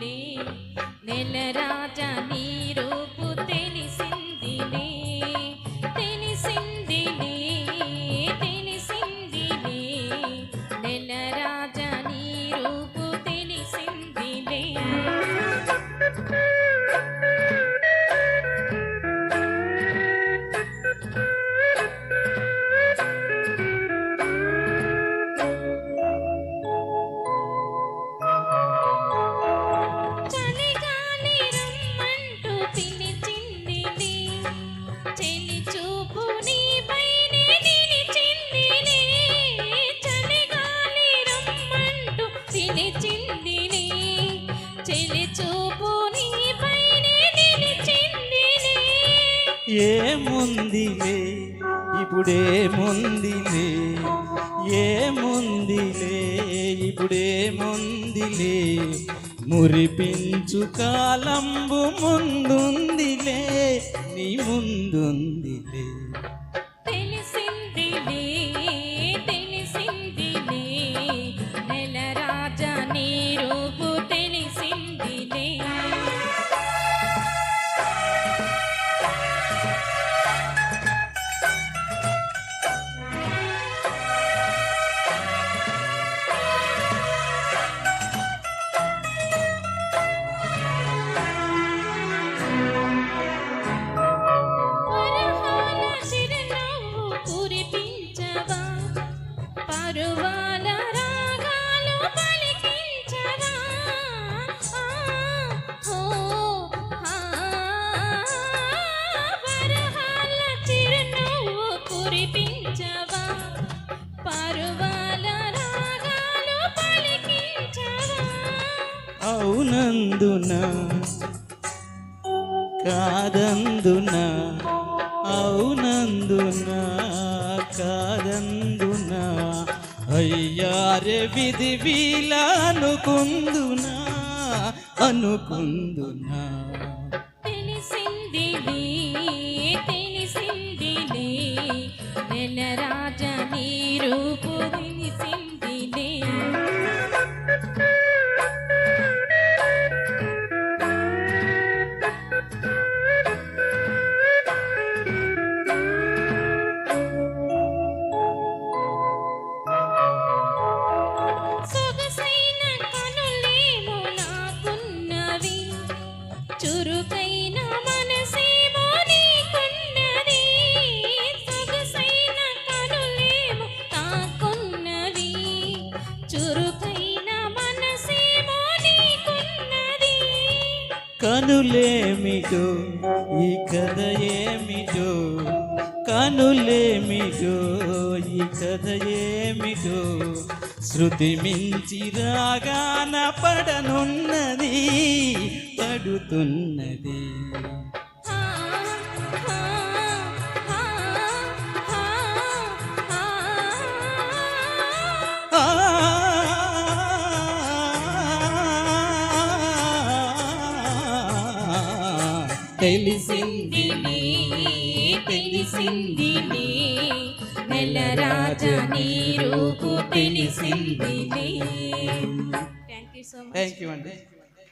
പാടി നിലരാജനീ ఏముందిలే? ఇప్పుడేముందిలే? ఏముందిలే? ఇప్పుడేముందిలే? మురిపించు కాలంబు ముందుందిలే నీ ముందుందిలే. అవునందున కాదందున అవునందున కాదందున అయ్యారే విధి వీల అనుకుందునా. తెలిసింది చురుకైన మనసేమో నీకున్నది. కనులేమిటో ఈ కథ ఏమిటో కనులేమిటో ఈ కథ ఏమిటో శృతి మించి రాగాన పడనున్నది పడుతున్నది. తెలిసింది తెలిసిందిలే తెలిసిందిలే నెల రాజా నీ రూపు తెలిసిందిలే thank you so much thank you అండి.